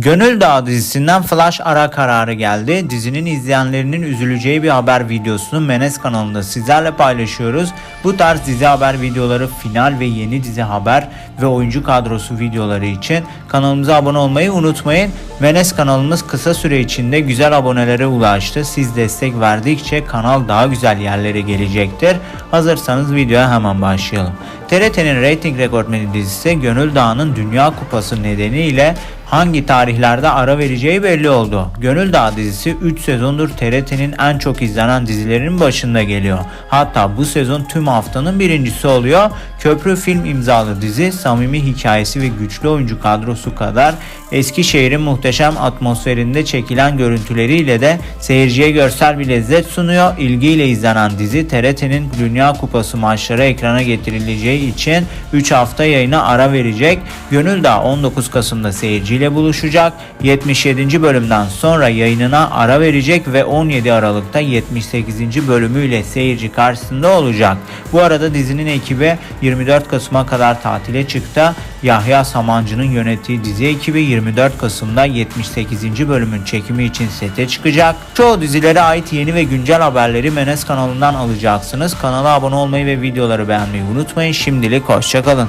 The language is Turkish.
Gönül Dağı dizisinden flash ara kararı geldi. Dizinin izleyenlerinin üzüleceği bir haber videosunu Menes kanalında sizlerle paylaşıyoruz. Bu tarz dizi haber videoları, final ve yeni dizi haber ve oyuncu kadrosu videoları için kanalımıza abone olmayı unutmayın. Menes kanalımız kısa süre içinde güzel abonelere ulaştı. Siz destek verdikçe kanal daha güzel yerlere gelecektir. Hazırsanız videoya hemen başlayalım. TRT'nin reyting rekortmeni dizisi Gönül Dağı'nın Dünya Kupası nedeniyle hangi tarihlerde ara vereceği belli oldu. Gönül Dağı dizisi 3 sezondur TRT'nin en çok izlenen dizilerinin başında geliyor. Hatta bu sezon tüm haftanın birincisi oluyor. Köprü film imzalı dizi samimi hikayesi ve güçlü oyuncu kadrosu kadar Eskişehir'in muhteşem atmosferinde çekilen görüntüleriyle de seyirciye görsel bir lezzet sunuyor. İlgiyle izlenen dizi TRT'nin Dünya Kupası maçları ekrana getirileceği için 3 hafta yayına ara verecek. Gönül Dağı 19 Kasım'da seyirciyle buluşacak. 77. bölümden sonra yayınına ara verecek ve 17 Aralık'ta 78. bölümüyle seyirci karşısında olacak. Bu arada dizinin ekibi 24 Kasım'a kadar tatile çıktı. Yahya Samancı'nın yönettiği dizi ekibi 24 Kasım'da 78. bölümün çekimi için sete çıkacak. Çoğu dizilere ait yeni ve güncel haberleri Menes kanalından alacaksınız. Kanala abone olmayı ve videoları beğenmeyi unutmayın. Şimdilik hoşçakalın.